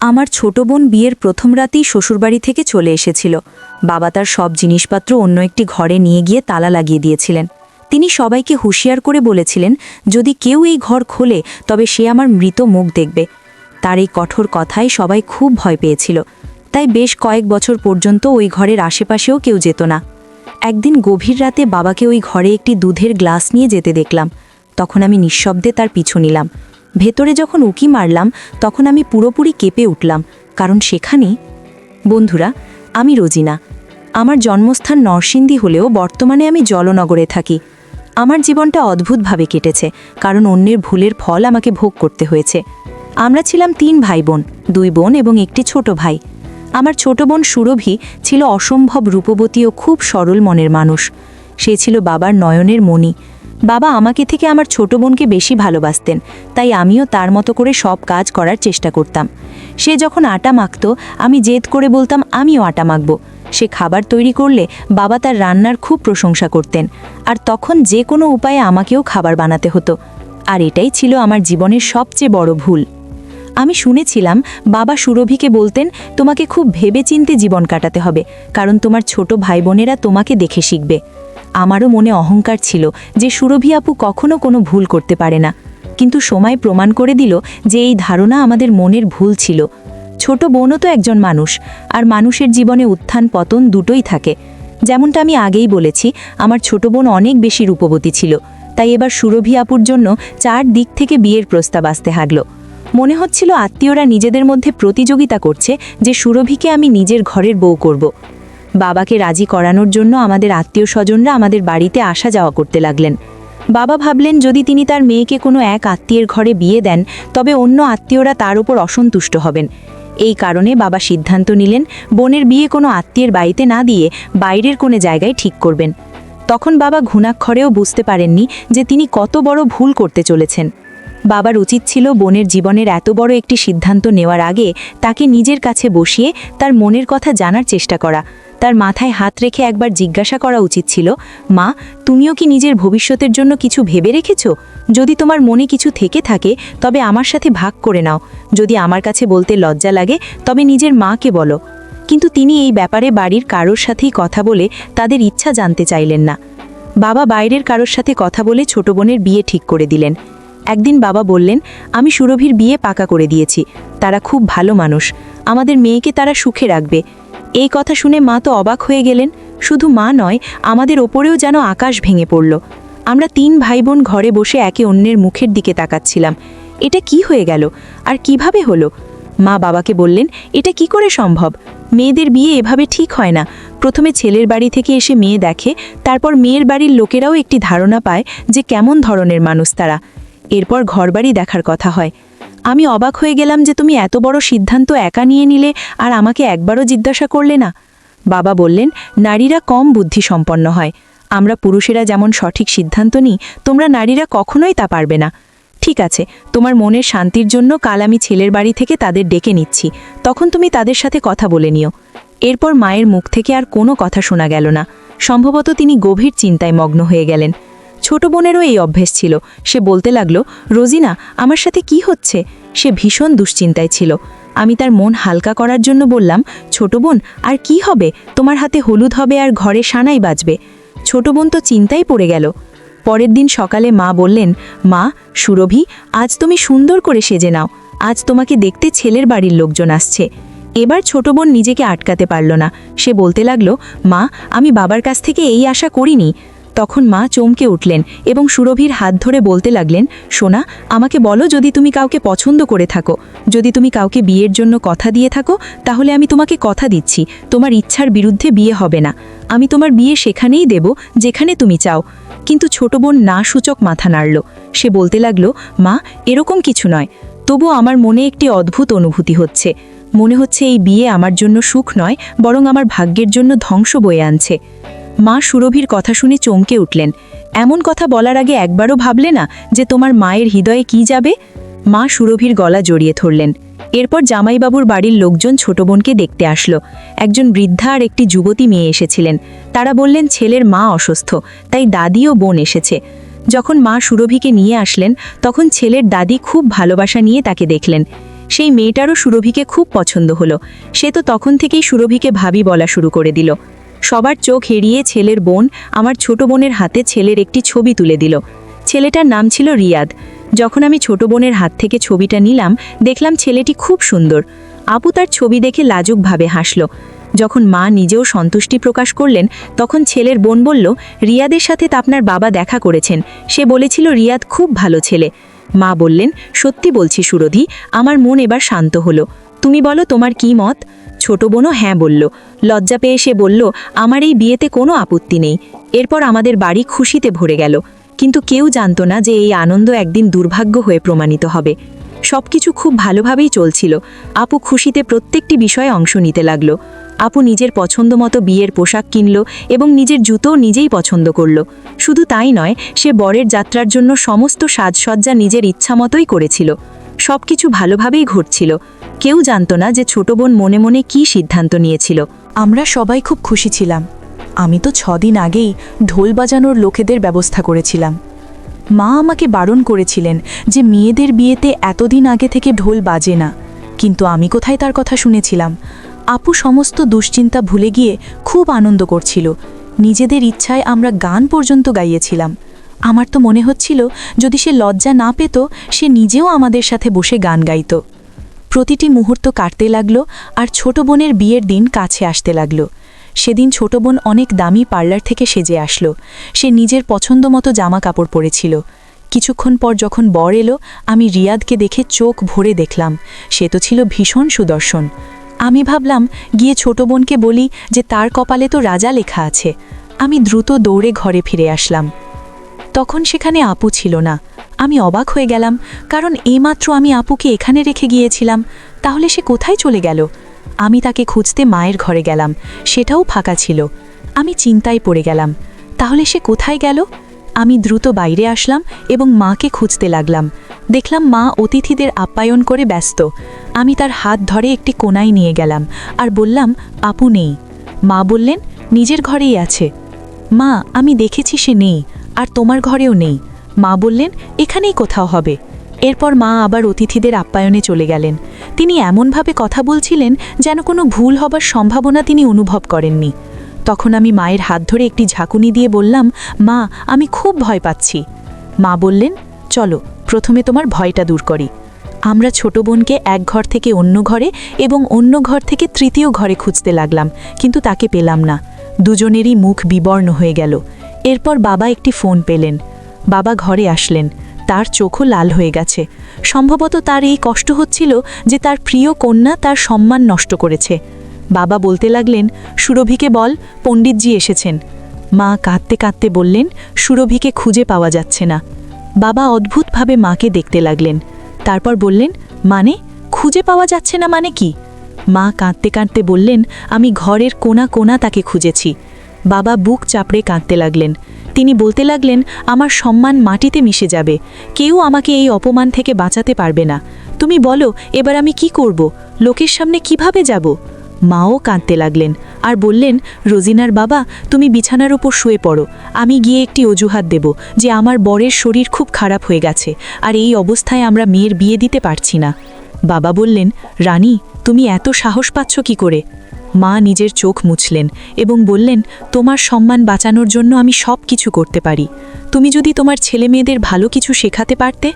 আমার ছোট বোন বিয়ের প্রথম রাতেই শ্বশুরবাড়ি থেকে চলে এসেছিল। বাবা তার সব জিনিসপত্র অন্য একটি ঘরে নিয়ে গিয়ে তালা লাগিয়ে দিয়েছিলেন। তিনি সবাইকে হুঁশিয়ার করে বলেছিলেন, যদি কেউ এই ঘর খোলে, তবে সে আমার মৃত মুখ দেখবে। তার এই কঠোর কথায় সবাই খুব ভয় পেয়েছিল। তাই বেশ কয়েক বছর পর্যন্ত ওই ঘরের আশেপাশেও কেউ যেত না। একদিন গভীর রাতে বাবাকে ওই ঘরে একটি দুধের গ্লাস নিয়ে যেতে দেখলাম। তখন আমি নিঃশব্দে তার পিছু নিলাম। ভেতরে যখন উকি মারলাম, তখন আমি পুরোপুরি কেঁপে উঠলাম, কারণ সেখানেই, বন্ধুরা, আমি রোজিনা। আমার জন্মস্থান নরসিংদী হলেও বর্তমানে আমি জলনগরে থাকি। আমার জীবনটা অদ্ভুতভাবে কেটেছে, কারণ অন্যের ভুলের ফল আমাকে ভোগ করতে হয়েছে। আমরা ছিলাম তিন ভাই বোন দুই বোন এবং একটি ছোট ভাই। আমার ছোট বোন সুরভি ছিল অসম্ভব রূপবতী ও খুব সরল মনের মানুষ। সে ছিল বাবার নয়নের মণি। বাবা আমাকে থেকে আমার ছোট বোনকে বেশি ভালোবাসতেন, তাই আমিও তার মতো করে সব কাজ করার চেষ্টা করতাম। সে যখন আটা মাখত, আমি জেদ করে বলতাম, আমিও আটা মাখব। সে খাবার তৈরি করলে বাবা তার রান্নার খুব প্রশংসা করতেন, আর তখন যে কোনো উপায়ে আমাকেও খাবার বানাতে হতো। আর এটাই ছিল আমার জীবনের সবচেয়ে বড় ভুল। আমি শুনেছিলাম, বাবা সুরভিকে বলতেন, তোমাকে খুব ভেবেচিন্তে জীবন কাটাতে হবে, কারণ তোমার ছোট ভাই বোনেরা তোমাকে দেখে শিখবে। আমারও মনে অহংকার ছিল যে সুরভি আপু কখনো কোনো ভুল করতে পারে না। কিন্তু সময় প্রমাণ করে দিল যে এই ধারণা আমাদের মনের ভুল ছিল। ছোট বোনও তো একজন মানুষ, আর মানুষের জীবনে উত্থান পতন দুটোই থাকে। যেমনটা আমি আগেই বলেছি, আমার ছোট বোন অনেক বেশি রূপবতী ছিল, তাই এবার সুরভি আপুর জন্য চার দিক থেকে বিয়ের প্রস্তাব আসতে হাগলো। মনে হচ্ছিল আত্মীয়রা নিজেদের মধ্যে প্রতিযোগিতা করছে যে সুরভিকে আমি নিজের ঘরের বউ করব। বাবাকে রাজি করানোর জন্য আমাদের আত্মীয় স্বজনরা আমাদের বাড়িতে আসা যাওয়া করতে লাগলেন। বাবা ভাবলেন, যদি তিনি তার মেয়েকে কোনো এক আত্মীয়ের ঘরে বিয়ে দেন, তবে অন্য আত্মীয়রা তার উপর অসন্তুষ্ট হবেন। এই কারণে বাবা সিদ্ধান্ত নিলেন, বোনের বিয়ে কোনো আত্মীয়ের বাড়িতে না দিয়ে বাইরের কোনো জায়গায় ঠিক করবেন। তখন বাবা ঘুণাক্ষরেও বুঝতে পারেননি যে তিনি কত বড় ভুল করতে চলেছেন। বাবার উচিত ছিল বোনের জীবনের এত বড় একটি সিদ্ধান্ত নেওয়ার আগে তাকে নিজের কাছে বসিয়ে তার মনের কথা জানার চেষ্টা করা। তার মাথায় হাত রেখে একবার জিজ্ঞাসা করা উচিত ছিল, মা, তুমিও কি নিজের ভবিষ্যতের জন্য কিছু ভেবে রেখেছ? যদি তোমার মনে কিছু থেকে থাকে, তবে আমার সাথে ভাগ করে নাও। যদি আমার কাছে বলতে লজ্জা লাগে, তবে নিজের মাকে বলো। কিন্তু তিনি এই ব্যাপারে বাড়ির কারোর সাথেই কথা বলে তাদের ইচ্ছা জানতে চাইলেন না। বাবা বাইরের কারোর সাথে কথা বলে ছোট বোনের বিয়ে ঠিক করে দিলেন। একদিন বাবা বললেন, আমি সুরভির বিয়ে পাকা করে দিয়েছি। তারা খুব ভালো মানুষ। আমাদের মেয়েকে তারা সুখে রাখবে। এই কথা শুনে মা তো অবাক হয়ে গেলেন। শুধু মা নয়, আমাদের ওপরেও যেন আকাশ ভেঙে পড়ল। আমরা তিন ভাই বোন ঘরে বসে একে অন্যের মুখের দিকে তাকাচ্ছিলাম। এটা কি হয়ে গেল? আর কীভাবে হলো? মা বাবাকে বললেন, এটা কি করে সম্ভব? মেয়েদের বিয়ে এভাবে ঠিক হয় না। প্রথমে ছেলের বাড়ি থেকে এসে মেয়ে দেখে, তারপর মেয়ের বাড়ির লোকেরাও একটি ধারণা পায় যে কেমন ধরনের মানুষ তারা। এরপর ঘরবাড়ি দেখার কথা হয়। আমি অবাক হয়ে গেলাম যে তুমি এত বড় সিদ্ধান্ত একা নিয়ে নিলে আর আমাকে একবারও জিজ্ঞাসা করলে না। বাবা বললেন, নারীরা কম বুদ্ধি সম্পন্ন হয়। আমরা পুরুষেরা যেমন সঠিক সিদ্ধান্ত নিই, তোমরা নারীরা কখনোই তা পারবে না। ঠিক আছে, তোমার মনের শান্তির জন্য কাল আমি ছেলের বাড়ি থেকে তাদের ডেকে নিচ্ছি। তখন তুমি তাদের সাথে কথা বলে নিও। এরপর মায়ের মুখ থেকে আর কোনো কথা শোনা গেল না। সম্ভবত তিনি গভীর চিন্তায় মগ্ন হয়ে গেলেন। ছোট বোনেরও এই অভ্যেস ছিল। সে বলতে লাগল, রোজিনা, আমার সাথে কি হচ্ছে? সে ভীষণ দুশ্চিন্তায় ছিল। আমি তার মন হালকা করার জন্য বললাম, ছোট বোন, আর কি হবে? তোমার হাতে হলুদ হবে আর ঘরে সানাই বাজবে। ছোট বোন তো চিন্তাই পড়ে গেল। পরের দিন সকালে মা বললেন, মা, সুরভি, আজ তুমি সুন্দর করে সেজে নাও। আজ তোমাকে দেখতে ছেলের বাড়ির লোকজন আসছে। এবার ছোট বোন নিজেকে আটকাতে পারল না। সে বলতে লাগল, মা, আমি বাবার কাছ থেকে এই আশা করিনি। তখন মা চমকে উঠলেন এবং সুরভির হাত ধরে বলতে লাগলেন, সোনা, আমাকে বলো যদি তুমি কাউকে পছন্দ করে থাকো। যদি তুমি কাউকে বিয়ের জন্য কথা দিয়ে থাকো, তাহলে আমি তোমাকে কথা দিচ্ছি। তোমার ইচ্ছার বিরুদ্ধে বিয়ে হবে না। আমি তোমার বিয়ে সেখানেই দেব, যেখানে তুমি চাও। কিন্তু ছোট বোন না সূচক মাথা নাড়ল। সে বলতে লাগল, মা, এরকম কিছু নয়। তবু আমার মনে একটি অদ্ভুত অনুভূতি হচ্ছে। মনে হচ্ছে এই বিয়ে আমার জন্য সুখ নয়, বরং আমার ভাগ্যের জন্য ধ্বংস বয়ে আনছে। মা সুরভির কথা শুনে চমকে উঠলেন। এমন কথা বলার আগে একবারও ভাবলে না যে তোমার মায়ের হৃদয়ে কি যাবে? মা সুরভির গলা জড়িয়ে ধরলেন। এরপর জামাইবাবুর বাড়ির লোকজন ছোট বোনকে দেখতে আসলো। একজন বৃদ্ধা আর একটি যুবতী মেয়ে এসেছিলেন। তারা বললেন, ছেলের মা অসুস্থ, তাই দাদি ও বোন এসেছে। যখন মা সুরভিকে নিয়ে আসলেন, তখন ছেলের দাদি খুব ভালোবাসা নিয়ে তাকে দেখলেন। সেই মেয়েটারও সুরভিকে খুব পছন্দ হলো। সে তো তখন থেকেই সুরভিকে ভাবি বলা শুরু করে দিল। সবার চোখ এড়িয়ে ছেলের বোন, আমার ছোট বোনের হাতে ছেলের একটি ছবি তুলে দিল। ছেলেটার নাম ছিল রিয়াদ। যখন আমি ছোট বোনের হাত থেকে ছবিটা নিলাম, দেখলাম ছেলেটি খুব সুন্দর। আপু তার ছবি দেখে লাজুকভাবে হাসল। যখন মা নিজেও সন্তুষ্টি প্রকাশ করলেন, তখন ছেলের বোন বলল, রিয়াদের সাথে তা আপনার বাবা দেখা করেছেন। সে বলেছিল রিয়াদ খুব ভালো ছেলে। মা বললেন, সত্যি বলছি সুরধি, আমার মন এবার শান্ত হলো। তুমি বলো তোমার কি মত? ছোট বোনও হ্যাঁ বলল। লজ্জা পেয়ে সে বলল, আমার এই বিয়েতে কোনো আপত্তি নেই। এরপর আমাদের বাড়ি খুশিতে ভরে গেল। কিন্তু কেউ জানতো না যে এই আনন্দ একদিন দুর্ভাগ্য হয়ে প্রমাণিত হবে। সব কিছু খুব ভালোভাবেই চলছিল। আপু খুশিতে প্রত্যেকটি বিষয়ে অংশ নিতে লাগল। আপু নিজের পছন্দ মতো বিয়ের পোশাক কিনল এবং নিজের জুতো নিজেই পছন্দ করল। শুধু তাই নয়, সে বরের যাত্রার জন্য সমস্ত সাজসজ্জা নিজের ইচ্ছা মতোই করেছিল সবকিছু ভালোভাবেই ঘটছিল। কেউ জানতো না যে ছোট বোন মনে মনে কী সিদ্ধান্ত নিয়েছিল। আমরা সবাই খুব খুশি ছিলাম। আমি তো ছদিন আগেই ঢোল বাজানোর লোকেদের ব্যবস্থা করেছিলাম। মা আমাকে বারণ করেছিলেন যে মেয়েদের বিয়েতে এতদিন আগে থেকে ঢোল বাজে না। কিন্তু আমি কোথায় তার কথা শুনেছিলাম? আপু সমস্ত দুশ্চিন্তা ভুলে গিয়ে খুব আনন্দ করছিল। নিজেদের ইচ্ছায় আমরা গান পর্যন্ত গাইয়েছিলাম। আমার তো মনে হচ্ছিল যদি সে লজ্জা না পেত, সে নিজেও আমাদের সাথে বসে গান গাইত। প্রতিটি মুহূর্ত কাটতে লাগল আর ছোট বোনের বিয়ের দিন কাছে আসতে লাগল। সেদিন ছোট বোন অনেক দামি পার্লার থেকে সেজে আসলো। সে নিজের পছন্দ মতো জামা কাপড় পরেছিল। কিছুক্ষণ পর যখন বর এলো, আমি রিয়াদকে দেখে চোখ ভরে দেখলাম। সে তো ছিল ভীষণ সুদর্শন। আমি ভাবলাম, গিয়ে ছোট বোনকে বলি যে তার কপালে তো রাজা লেখা আছে। আমি দ্রুত দৌড়ে ঘরে ফিরে আসলাম। তখন সেখানে আপু ছিল না। আমি অবাক হয়ে গেলাম, কারণ এইমাত্র আমি আপুকে এখানে রেখে গিয়েছিলাম, তাহলে সে কোথায় চলে গেল? আমি তাকে খুঁজতে মায়ের ঘরে গেলাম, সেটাও ফাঁকা ছিল। আমি চিন্তায় পড়ে গেলাম, তাহলে সে কোথায় গেল? আমি দ্রুত বাইরে আসলাম এবং মাকে খুঁজতে লাগলাম। দেখলাম মা অতিথিদের আপ্যায়ন করে ব্যস্ত। আমি তার হাত ধরে একটি কোনায় নিয়ে গেলাম আর বললাম, আপু নেই। মা বললেন, নিজের ঘরেই আছে। মা, আমি দেখেছি সে নেই। আর তোমার ঘরেও নেই। মা বললেন, এখানেই কোথাও হবে। এরপর মা আবার অতিথিদের আপ্যায়নে চলে গেলেন। তিনি এমনভাবে কথা বলছিলেন যেন কোনো ভুল হবার সম্ভাবনা তিনি অনুভব করেননি। তখন আমি মায়ের হাত ধরে একটি ঝাঁকুনি দিয়ে বললাম, মা, আমি খুব ভয় পাচ্ছি। মা বললেন, চলো, প্রথমে তোমার ভয়টা দূর করি। আমরা ছোট বোনকে এক ঘর থেকে অন্য ঘরে এবং অন্য ঘর থেকে তৃতীয় ঘরে খুঁজতে লাগলাম, কিন্তু তাকে পেলাম না। দুজনেরই মুখ বিবর্ণ হয়ে গেল। এরপর বাবা একটি ফোন পেলেন। বাবা ঘরে আসলেন। তার চোখও লাল হয়ে গেছে। সম্ভবত তার এই কষ্ট হচ্ছিল যে তার প্রিয় কন্যা তার সম্মান নষ্ট করেছে। বাবা বলতে লাগলেন, সুরভিকে বল, পণ্ডিতজি এসেছেন। মা কাঁদতে কাঁদতে বললেন, সুরভিকে খুঁজে পাওয়া যাচ্ছে না। বাবা অদ্ভুতভাবে মাকে দেখতে লাগলেন। তারপর বললেন মানে? খুঁজে পাওয়া যাচ্ছে না মানে কি? মা কাঁদতে কাঁদতে বললেন, আমি ঘরের কোনা কোনা তাকে খুঁজেছি। বাবা বুক চাপড়ে কাঁদতে লাগলেন। তিনি বলতে লাগলেন, আমার সম্মান মাটিতে মিশে যাবে। কেউ আমাকে এই অপমান থেকে বাঁচাতে পারবে না। তুমি বলো, এবার আমি কি করব? লোকের সামনে কীভাবে যাব? মাও কাঁদতে লাগলেন আর বললেন, রোজিনার বাবা, তুমি বিছানার ওপর শুয়ে পড়ো। আমি গিয়ে একটি অজুহাত দেব যে আমার বরের শরীর খুব খারাপ হয়ে গেছে আর এই অবস্থায় আমরা মেয়ের বিয়ে দিতে পারছি না। বাবা বললেন, রানী, তুমি এত সাহস পাচ্ছ কি করে? মা নিজের চোখ মুছলেন এবং বললেন, তোমার সম্মান বাঁচানোর জন্য আমি সব কিছু করতে পারি। তুমি যদি তোমার ছেলে মেয়েদের ভালো কিছু শেখাতে পারতে?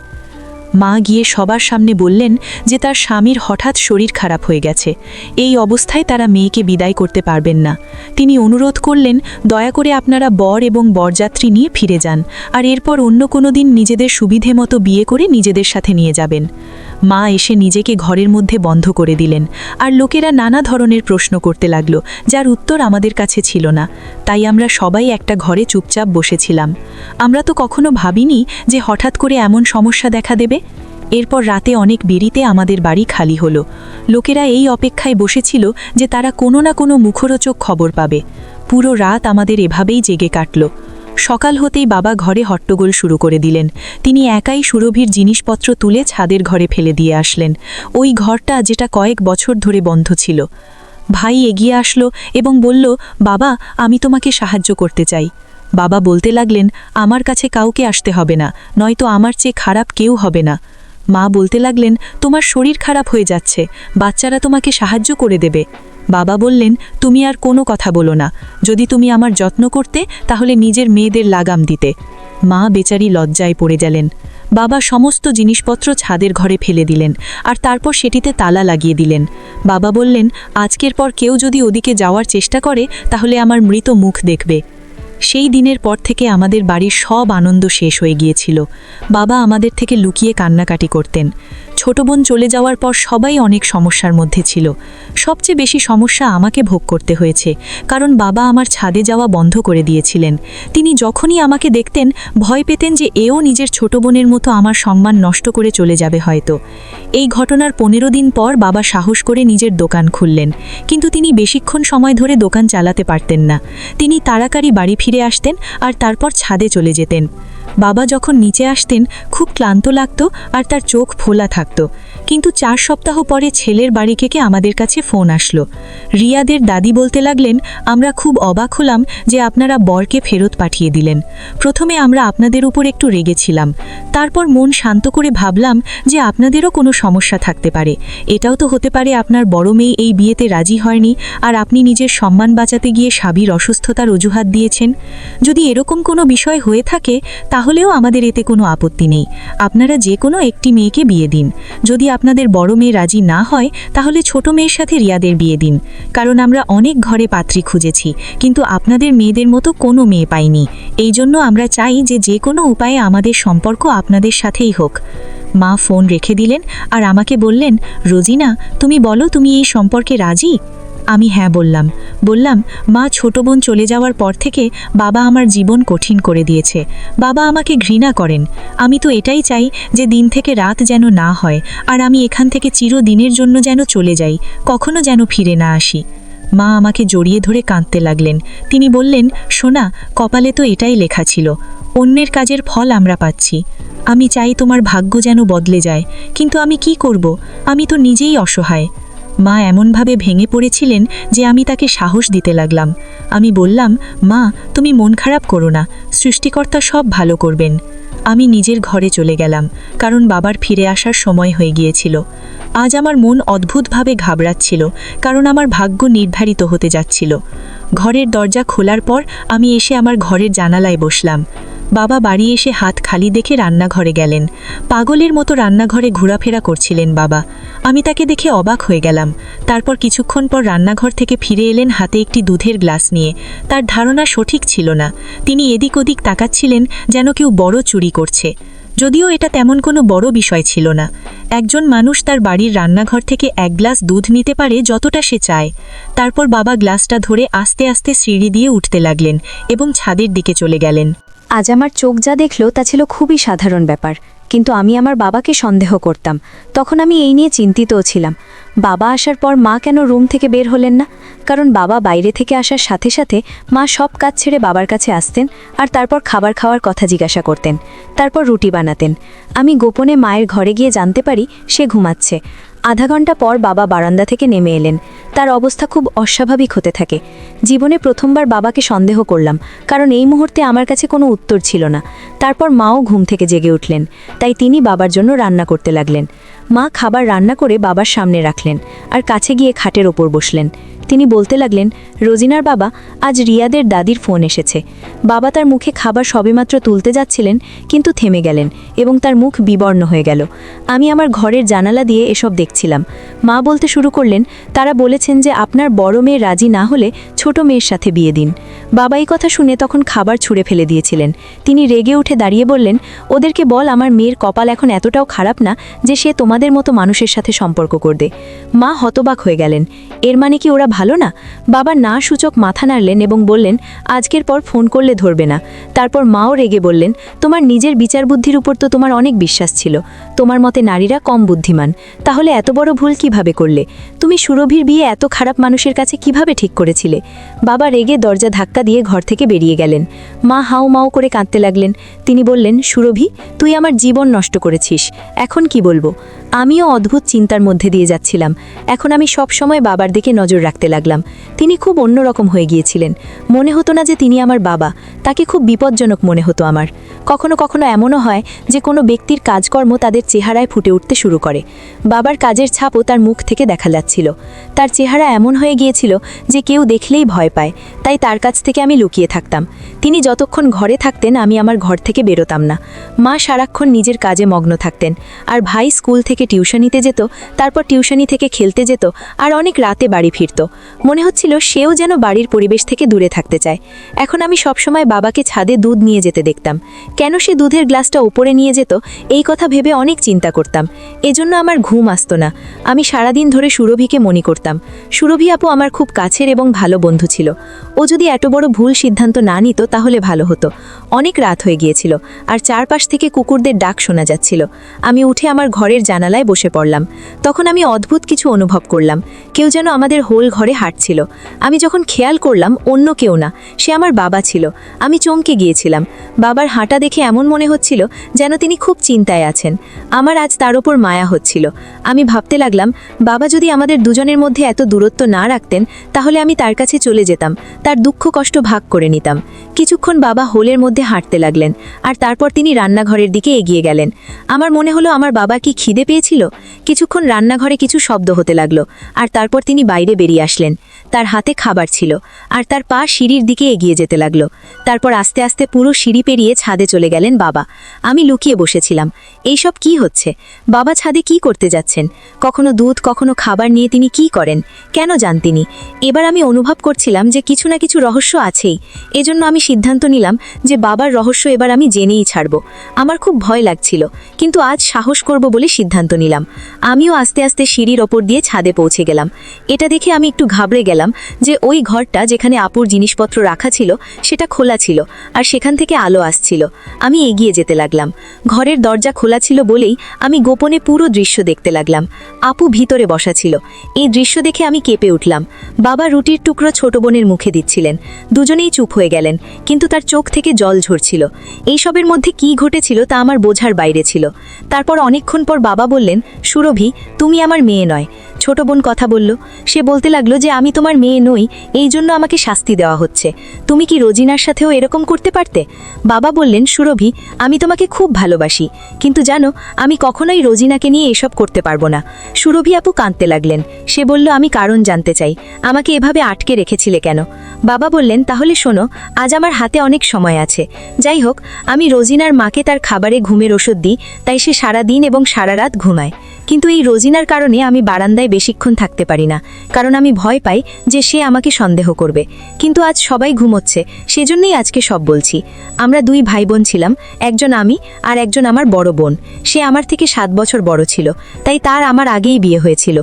মা গিয়ে সবার সামনে বললেন যে তার স্বামীর হঠাৎ শরীর খারাপ হয়ে গেছে। এই অবস্থায় তারা মেয়েকে বিদায় করতে পারবেন না। তিনি অনুরোধ করলেন, দয়া করে আপনারা বর এবং বরযাত্রী নিয়ে ফিরে যান, আর এরপর অন্য কোনো দিন নিজেদের সুবিধে মতো বিয়ে করে নিজেদের সাথে নিয়ে যাবেন। মা এসে নিজেকে ঘরের মধ্যে বন্ধ করে দিলেন, আর লোকেরা নানা ধরনের প্রশ্ন করতে লাগল, যার উত্তর আমাদের কাছে ছিল না। তাই আমরা সবাই একটা ঘরে চুপচাপ বসেছিলাম। আমরা তো কখনো ভাবিনি যে হঠাৎ করে এমন সমস্যা দেখা দেবে। এরপর রাতে অনেক দেরিতে আমাদের বাড়ি খালি হলো। লোকেরা এই অপেক্ষায় বসেছিল যে তারা কোনো না কোনো মুখরোচক খবর পাবে। পুরো রাত আমাদের এভাবেই জেগে কাটল। সকাল হতেই বাবা ঘরে হট্টগোল শুরু করে দিলেন। তিনি একাই সুরভির জিনিসপত্র তুলে ছাদের ঘরে ফেলে দিয়ে আসলেন। ওই ঘরটা যেটা কয়েক বছর ধরে বন্ধ ছিল। ভাই এগিয়ে আসলো এবং বলল, বাবা, আমি তোমাকে সাহায্য করতে চাই। বাবা বলতে লাগলেন, আমার কাছে কাউকে আসতে হবে না, নয়তো আমার চেয়ে খারাপ কেউ হবে না। মা বলতে লাগলেন, তোমার শরীর খারাপ হয়ে যাচ্ছে, বাচ্চারা তোমাকে সাহায্য করে দেবে। বাবা বললেন, তুমি আর কোনো কথা বলো না। যদি তুমি আমার যত্ন করতে, তাহলে নিজের মেয়েদের লাগাম দিতে। মা বেচারি লজ্জায় পড়ে গেলেন। বাবা সমস্ত জিনিসপত্র ছাদের ঘরে ফেলে দিলেন আর তারপর সেটিতে তালা লাগিয়ে দিলেন। বাবা বললেন, আজকের পর কেউ যদি ওদিকে যাওয়ার চেষ্টা করে, তাহলে আমার মৃত মুখ দেখবে। সেই দিনের পর থেকে আমাদের বাড়ির সব আনন্দ শেষ হয়ে গিয়েছিল। বাবা আমাদের থেকে লুকিয়ে কান্নাকাটি করতেন। ছোট বোন চলে যাওয়ার পর সবাই অনেক সমস্যার মধ্যে ছিল। সবচেয়ে বেশি সমস্যা আমাকে ভোগ করতে হয়েছে, কারণ বাবা আমার ছাদে যাওয়া বন্ধ করে দিয়েছিলেন। তিনি যখনই আমাকে দেখতেন, ভয় পেতেন যে এও নিজের ছোট বোনের মতো আমার সম্মান নষ্ট করে চলে যাবে হয়তো। এই ঘটনার পনেরো দিন পর বাবা সাহস করে নিজের দোকান খুললেন, কিন্তু তিনি বেশিক্ষণ সময় ধরে দোকান চালাতে পারতেন না। তিনি তাড়াতাড়ি বাড়ি ফিরে আসতেন আর তারপর ছাদে চলে যেতেন। বাবা যখন নিচে আসতেন, খুব ক্লান্ত লাগত আর তার চোখ ফোলা থাকত। কিন্তু চার সপ্তাহ পরে ছেলের বাড়ি থেকে আমাদের কাছে ফোন আসলো। রিয়াদের দাদি বলতে লাগলেন, আমরা খুব অবাক হলাম যে আপনারা বরকে ফেরত পাঠিয়ে দিলেন। প্রথমে আমরা আপনাদের উপর একটু রেগেছিলাম তারপর মন শান্ত করে ভাবলাম যে আপনাদেরও কোনো সমস্যা থাকতে পারে। এটাও তো হতে পারে আপনার বড় মেয়ে এই বিয়েতে রাজি হয়নি আর আপনি নিজের সম্মান বাঁচাতে গিয়ে স্বামীর অসুস্থতার অজুহাত দিয়েছেন। যদি এরকম কোনো বিষয় হয়ে থাকে তাহলেও আমাদের এতে কোনো আপত্তি নেই। আপনারা যে কোনো একটি মেয়েকে বিয়ে দিন। যদি আপনাদের বড় মেয়ে রাজি না হয়, তাহলে ছোট মেয়ের সাথে রিয়াদের বিয়ে দিন। কারণ আমরা অনেক ঘরে পাত্রী খুঁজেছি, কিন্তু আপনাদের মেয়েদের মতো কোনো মেয়ে পাইনি। এই জন্য আমরা চাই যে যে কোনো উপায়ে আমাদের সম্পর্ক আপনাদের সাথেই হোক। মা ফোন রেখে দিলেন আর আমাকে বললেন, রোজিনা, তুমি বলো তুমি এই সম্পর্কে রাজি? আমি হ্যাঁ বললাম। বললাম, মা, ছোট বোন চলে যাওয়ার পর থেকে বাবা আমার জীবন কঠিন করে দিয়েছে। বাবা আমাকে ঘৃণা করেন। আমি তো এটাই চাই যে দিন থেকে রাত যেন না হয় আর আমি এখান থেকে চিরদিনের জন্য যেন চলে যাই, কখনো যেন ফিরে না আসি। মা আমাকে জড়িয়ে ধরে কাঁদতে লাগলেন। তিনি বললেন, সোনা, কপালে তো এটাই লেখা ছিল, অন্যের কাজের ফল আমরা পাচ্ছি। আমি চাই তোমার ভাগ্য যেন বদলে যায়, কিন্তু আমি কি করব? আমি তো নিজেই অসহায়। মা এমনভাবে ভেঙে পড়েছিলেন যে আমি তাকে সাহস দিতে লাগলাম। আমি বললাম, মা, তুমি মন খারাপ করো না, সৃষ্টিকর্তা সব ভালো করবেন। আমি নিজের ঘরে চলে গেলাম, কারণ বাবার ফিরে আসার সময় হয়ে গিয়েছিল। আজ আমার মন অদ্ভুতভাবে ঘাবড়াচ্ছিল, কারণ আমার ভাগ্য নির্ধারিত হতে যাচ্ছিল। ঘরের দরজা খোলার পর আমি এসে আমার ঘরের জানালায় বসলাম। বাবা বাড়ি এসে হাত খালি দেখে রান্নাঘরে গেলেন। পাগলের মতো রান্নাঘরে ঘোরাফেরা করছিলেন বাবা। আমি তাকে দেখে অবাক হয়ে গেলাম। তারপর কিছুক্ষণ পর রান্নাঘর থেকে ফিরে এলেন হাতে একটি দুধের গ্লাস নিয়ে। তার ধারণা সঠিক ছিল না। তিনি এদিক ওদিক তাকাচ্ছিলেন যেন কেউ বড় চুরি করছে। যদিও এটা তেমন কোনো বড় বিষয় ছিল না। একজন মানুষ তার বাড়ির রান্নাঘর থেকে এক গ্লাস দুধ নিতে পারে যতটা সে চায়। তারপর বাবা গ্লাসটা ধরে আস্তে আস্তে সিঁড়ি দিয়ে উঠতে লাগলেন এবং ছাদের দিকে চলে গেলেন। আজ আমার চোখ যা দেখল তা ছিল খুবই সাধারণ ব্যাপার, কিন্তু আমি আমার বাবাকে সন্দেহ করতাম। তখন আমি এই নিয়ে চিন্তিতও ছিলাম। বাবা আসার পর মা কেন রুম থেকে বের হলেন না? কারণ বাবা বাইরে থেকে আসার সাথে সাথে মা সব কাজ ছেড়ে বাবার কাছে আসতেন আর তারপর খাবার খাওয়ার কথা জিজ্ঞাসা করতেন। তারপর রুটি বানাতেন। আমি গোপনে মায়ের ঘরে গিয়ে জানতে পারি সে ঘুমাচ্ছে। আধা ঘণ্টা পর বাবা বারান্দা থেকে নেমে এলেন। তার অবস্থা খুব অস্বাভাবিক হতে থাকে। জীবনে প্রথমবার বাবাকে সন্দেহ করলাম, কারণ এই মুহূর্তে আমার কাছে কোনো উত্তর ছিল না। তারপর মাও ঘুম থেকে জেগে উঠলেন, তাই তিনি বাবার জন্য রান্না করতে লাগলেন। মা খাবার রান্না করে বাবার সামনে রাখলেন, আর কাছে গিয়ে খাটের ওপর বসলেন। তিনি বলতে লাগলেন, রোজিনার বাবা, আজ রিয়াদের দাদির ফোন এসেছে। বাবা তার মুখে খাবার সবেমাত্র তুলতে যাচ্ছিলেন, কিন্তু থেমে গেলেন এবং তার মুখ বিবর্ণ হয়ে গেল। আমি আমার ঘরের জানালা দিয়ে এসব দেখছিলাম। মা বলতে শুরু করলেন, তারা বলেছেন যে আপনার বড় মেয়ে রাজি না হলে ছোট মেয়ের সাথে বিয়ে দিন। বাবা এই কথা শুনে তখন খাবার ছুঁড়ে ফেলে দিয়েছিলেন। তিনি রেগে উঠে দাঁড়িয়ে বললেন, ওদেরকে বল, আমার মেয়ের কপাল এখন এতটাও খারাপ না যে সে তোমাদের মতো মানুষের সাথে সম্পর্ক করবে। মা হতবাক হয়ে গেলেন। এর মানে কি ওরা ভালো না? বাবা না সূচক মাথা নাড়লেন এবং বললেন, আজকের পর ফোন করলে ধরবে না। তারপর মাও রেগে বললেন, তোমার নিজের বিচার বুদ্ধির উপর তো তোমার অনেক বিশ্বাস ছিল। তোমার মতে নারীরা কম বুদ্ধিমান। তাহলে এত বড় ভুল কীভাবে করলে? তুমি সুরভির বিয়ে এত খারাপ মানুষের কাছে কীভাবে ঠিক করেছিলে? বাবা রেগে দরজা ধাক্কা দিয়ে ঘর থেকে বেরিয়ে গেলেন। মা হাও মাও করে কাঁদতে লাগলেন। তিনি বললেন, সুরভি, তুই আমার জীবন নষ্ট করেছিস। এখন কি বলব? আমিও অদ্ভুত চিন্তার মধ্যে দিয়ে যাচ্ছিলাম। এখন আমি সব সময় বাবার দিকে নজর রাখতে লাগলাম। তিনি খুব অন্যরকম হয়ে গিয়েছিলেন। মনে হতো না যে তিনি আমার বাবা। তাকে খুব বিপজ্জনক মনে হতো আমার। কখনো কখনো এমনও হয় যে কোনো ব্যক্তির কাজকর্ম তাদের চেহারায় ফুটে উঠতে শুরু করে। বাবার কাজের ছাপও তার মুখ থেকে দেখা যাচ্ছিল। তার চেহারা এমন হয়ে গিয়েছিল যে কেউ দেখলেই ভয় পায়। তাই তার কাছ থেকে আমি লুকিয়ে থাকতাম। তিনি যতক্ষণ ঘরে থাকতেন, আমি আমার ঘর থেকে বেরোতাম না। মা সারাক্ষণ নিজের কাজে মগ্ন থাকতেন। আর ভাই স্কুল থেকে টিউশনিতে যেত, তারপর টিউশনি থেকে খেলতে যেত, আর অনেক রাতে বাড়ি ফিরত। মনে হচ্ছিল সেও যেন বাড়ির পরিবেশ থেকে দূরে থাকতে চায়। এখন আমি সবসময় বাবাকে ছাদে দুধ নিয়ে যেতে দেখতাম। কেন সে দুধের গ্লাসটা ওপরে নিয়ে যেত, এই কথা ভেবে অনেক চিন্তা করতাম। এজন্য আমার ঘুম আসতো না। আমি সারাদিন ধরে সুরভিকে মনে করতাম। সুরভি আপু আমার খুব কাছের এবং ভালো বন্ধু ছিল। ও যদি এত বড় ভুল সিদ্ধান্ত না নিত, তাহলে ভালো হতো। অনেক রাত হয়ে গিয়েছিল, আর চারপাশ থেকে কুকুরদের ডাক শোনা যাচ্ছিল। আমি উঠে আমার ঘরের জানালায় বসে পড়লাম। তখন আমি অদ্ভুত কিছু অনুভব করলাম। কেউ যেন আমাদের হোল ঘরে হাঁটছিল। আমি যখন খেয়াল করলাম, অন্য কেউ না, সে আমার বাবা ছিল। আমি চমকে গিয়েছিলাম। বাবার হাঁটা দেখে এমন মনে হচ্ছিল যেন তিনি খুব চিন্তায় আছেন। আমার আজ তার ওপর মায়া হচ্ছিল। আমি ভাবতে লাগলাম, বাবা যদি আমাদের দুজনের মধ্যে এত দূরত্ব না রাখতেন, তাহলে আমি তার কাছে চলে যেতাম, তার দুঃখ কষ্ট ভাগ করে নিতাম। কিছুক্ষণ বাবা হোলের মধ্যে হাঁটতে লাগলেন, আর তারপর তিনি রান্নাঘরের দিকে এগিয়ে গেলেন। আমার মনে হলো, আমার বাবা কি খিদে পেয়েছিল? কিছুক্ষণ রান্নাঘরে কিছু শব্দ হতে লাগল, আর তারপর তিনি বাইরে বেরিয়ে আসলেন। তার হাতে খাবার ছিল আর তার পা সিঁড়ির দিকে এগিয়ে যেতে লাগল। তারপর আস্তে আস্তে পুরো সিঁড়ি পেরিয়ে ছাদে চলে গেলেন বাবা। আমি লুকিয়ে বসেছিলাম। এইসব কি হচ্ছে? বাবা ছাদে কি করতে যাচ্ছেন? কখনো দুধ, কখনো খাবার নিয়ে তিনি কি করেন? কেন যান তিনি? এবার আমি অনুভব করছিলাম যে কিছু না কিছু রহস্য আছেই। এজন্য আমি সিদ্ধান্ত নিলাম যে বাবার রহস্য এবার আমি জেনেই ছাড়ব। আমার খুব ভয় লাগছিল, কিন্তু আজ সাহস করব বলে সিদ্ধান্ত নিলাম। আমিও আস্তে আস্তে সিঁড়ির ওপর দিয়ে ছাদে পৌঁছে গেলাম। এটা দেখে আমি একটু ঘাবড়ে গেলাম যে ওই ঘরটা যেখানে আপুর জিনিসপত্র রাখা ছিল, সেটা খোলা ছিল আর সেখান থেকে আলো আসছিল। আমি এগিয়ে যেতে লাগলাম। ঘরের দরজা খোলা ছিল বলেই আমি গোপনে পুরো দৃশ্য দেখতে লাগলাম। আপু ভিতরে বসা ছিল। এই দৃশ্য দেখে আমি কেঁপে উঠলাম। বাবা রুটির টুকরো ছোট বোনের মুখে দিচ্ছিলেন। দুজনেই চুপ হয়ে গেলেন, কিন্তু তার চোখ থেকে জল ঝরছিল। এইসবের মধ্যে কি ঘটেছিল তা আমার বোঝার বাইরে ছিল। তারপর অনেকক্ষণ পর বাবা বললেন, সুরভি, তুমি আমার মেয়ে নয়। ছোট বোন কথা বলল। সে বলতে লাগল যে আমি তোমার মেয়ে নই, এই জন্য আমাকে শাস্তি দেওয়া হচ্ছে। তুমি কি রোজিনার সাথেও এরকম করতে পারতে? বাবা বললেন, সুরভি, আমি তোমাকে খুব ভালোবাসি, কিন্তু জানো, আমি কখনোই রোজিনাকে নিয়ে এসব করতে পারব না। সুরভি আপু কাঁদতে লাগলেন। সে বলল, আমি কারণ জানতে চাই। আমাকে এভাবে আটকে রেখেছিলে কেন? বাবা বললেন, তাহলে শোনো, আজ আমার হাতে অনেক সময় আছে। যাই হোক, আমি রোজিনার মাকে তার খাবারে ঘুমের ওষুধ দিই, তাই সে সারা দিন এবং সারা রাত ঘুমায়। কিন্তু এই রোজিনার কারণে আমি বারান্দায় বেশিক্ষণ থাকতে পারি না, কারণ আমি ভয় পাই যে সে আমাকে সন্দেহ করবে। কিন্তু আজ সবাই ঘুমোচ্ছে, সেজন্যই আজকে সব বলছি। আমরা দুই ভাই বোন ছিলাম, একজন আমি আর একজন আমার বড় বোন। সে আমার থেকে সাত বছর বড় ছিল, তাই তার আমার আগেই বিয়ে হয়েছিল।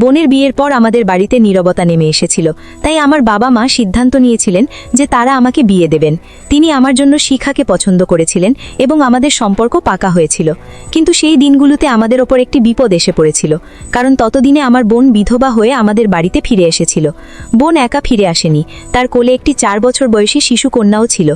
বোনের বিয়ের পর আমাদের বাড়িতে নীরবতা নেমে এসেছিল, তাই আমার বাবা মা সিদ্ধান্ত নিয়েছিলেন যে তারা আমাকে বিয়ে দেবেন। তিনি আমার জন্য শিখাকে পছন্দ করেছিলেন এবং আমাদের সম্পর্ক পাকা হয়েছিল। কিন্তু সেই দিনগুলোতে আমাদের ওপর একটি বিপদ এসে পড়েছিল, কারণ ততদিনে আমার বোন বিধবা হয়ে আমাদের বাড়িতে ফিরে এসেছিল। বোন একা ফিরে আসেনি, তার কোলে একটি চার বছর বয়সী শিশু কন্যাও ছিল।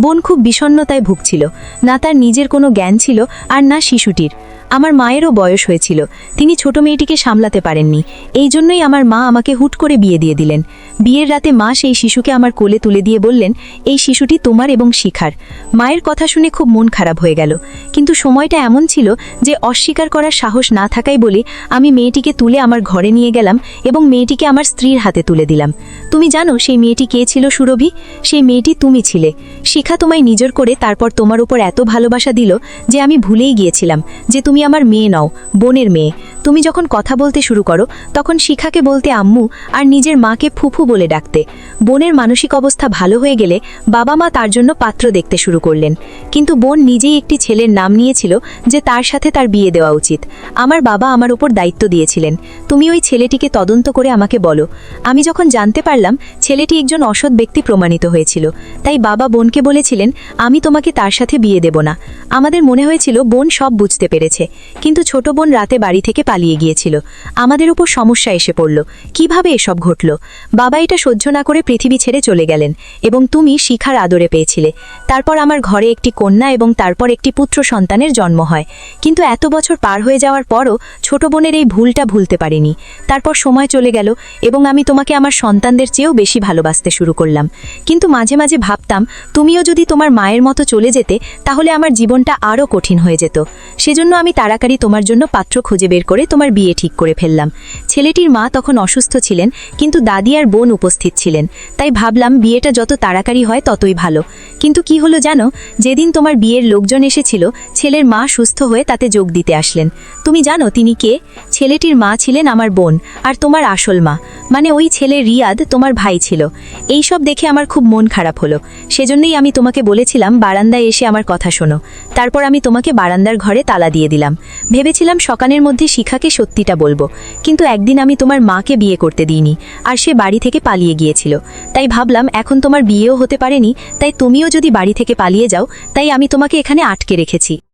বোন খুব বিষণ্নতায় ভুগছিল, না তার নিজের কোনো জ্ঞান ছিল আর না শিশুটির। আমার মায়েরও বয়স হয়েছিল। তিনি ছোট মেয়েটিকে সামলাতে পারেননি। এই জন্যই আমার মা আমাকে হুট করে বিয়ে দিয়ে দিলেন। বিয়ের রাতে মা সেই শিশুকে আমার কোলে তুলে দিয়ে বললেন, এই শিশুটি তোমার এবং শিখার। মায়ের কথা শুনে খুব মন খারাপ হয়ে গেল। কিন্তু সময়টা এমন ছিল যে অস্বীকার করার সাহস না থাকাই বলে আমি মেয়েটিকে তুলে আমার ঘরে নিয়ে গেলাম এবং মেয়েটিকে আমার স্ত্রীর হাতে তুলে দিলাম। তুমি জানো সেই মেয়েটি কে ছিল সুরভি? সেই মেয়েটি তুমি ছিলে। শিখা তোমায় নিজের করে তারপর তোমার উপর এত ভালোবাসা দিল যে আমি ভুলেই গিয়েছিলাম যে তুমি আমার মেয়ে নও, বোনের মেয়ে। তুমি যখন কথা বলতে শুরু করো, তখন শিখাকে বলতে আম্মু আর নিজের মাকে ফুফু বলে ডাকতে। বোনের মানসিক অবস্থা ভালো হয়ে গেলে বাবা মা তার জন্য পাত্র দেখতে শুরু করলেন। কিন্তু বোন নিজেই একটি ছেলের নাম নিয়েছিল যে তার সাথে তার বিয়ে দেওয়া উচিত। আমার বাবা আমার উপর দায়িত্ব দিয়েছিলেন। তুমি ওই ছেলেটিকে তদন্ত করে আমাকে বলো। আমি যখন জানতে পারলাম, ছেলেটি একজন অসৎ ব্যক্তি প্রমাণিত হয়েছিল। তাই বাবা বোনকে বলেছিলেন, আমি তোমাকে তার সাথে বিয়ে দেব না। আমাদের মনে হয়েছিল বোন সব বুঝতে পেরেছে। কিন্তু ছোট বোন রাতে বাড়ি থেকে পালিয়ে গিয়েছিল। আমাদের উপর সমস্যা এসে পড়ল। কীভাবে এসব ঘটল? বাবা এটা সহ্য না করে পৃথিবী ছেড়ে চলে গেলেন এবং তুমি শিখার আদরে পেয়েছিলে। তারপর আমার ঘরে একটি কন্যা এবং তারপর একটি পুত্র সন্তানের জন্ম হয়। কিন্তু এত বছর পার হয়ে যাওয়ার পরও ছোট বোনের এই ভুলটা ভুলতে পারিনি। তারপর সময় চলে গেল এবং আমি তোমাকে আমার সন্তানদের চেয়েও বেশি ভালোবাসতে শুরু করলাম। কিন্তু মাঝে মাঝে ভাবতাম, তুমিও যদি তোমার মায়ের মতো চলে যেতে, তাহলে আমার জীবনটা আরও কঠিন হয়ে যেত। সেজন্য আমি তাড়াতাড়ি তোমার জন্য পাত্র খুঁজে বের করে তোমার বিয়ে ঠিক করে ফেললাম। ছেলেটির মা তখন অসুস্থ ছিলেন, কিন্তু দাদি আর বোন উপস্থিত ছিলেন। তাই ভাবলাম বিয়েটা যত তাড়াতাড়ি হয় ততই ভালো। কিন্তু কি হলো জানো? যেদিন তোমার বিয়ের লোকজন এসেছিল, ছেলের মা সুস্থ হয়ে তাতে যোগ দিতে আসলেন। তুমি জানো তিনি কে? ছেলেটির মা ছিলেন আমার বোন আর তোমার আসল মা। মানে ওই ছেলে রিয়াদ তোমার ভাই ছিল। এই সব দেখে আমার খুব মন খারাপ হলো। সেজন্যই আমি তোমাকে বলেছিলাম বারান্দায় এসে আমার কথা শোনো। তারপর আমি তোমাকে বারান্দার ঘরে তালা দিয়ে দিলাম। ভেবেছিলাম সকানের মধ্যে শিখাকে সত্যিটা বলব, কিন্তু একদিন আমি তোমার মাকে বিয়ে করতে দিইনি, আর সে বাড়ি থেকে পালিয়ে গিয়েছিল। তাই ভাবলাম এখন তোমার বিয়েও হতে পারেনি, তাই তুমিও যদি বাড়ি থেকে পালিয়ে যাও, তাই আমি তোমাকে এখানে আটকে রেখেছি।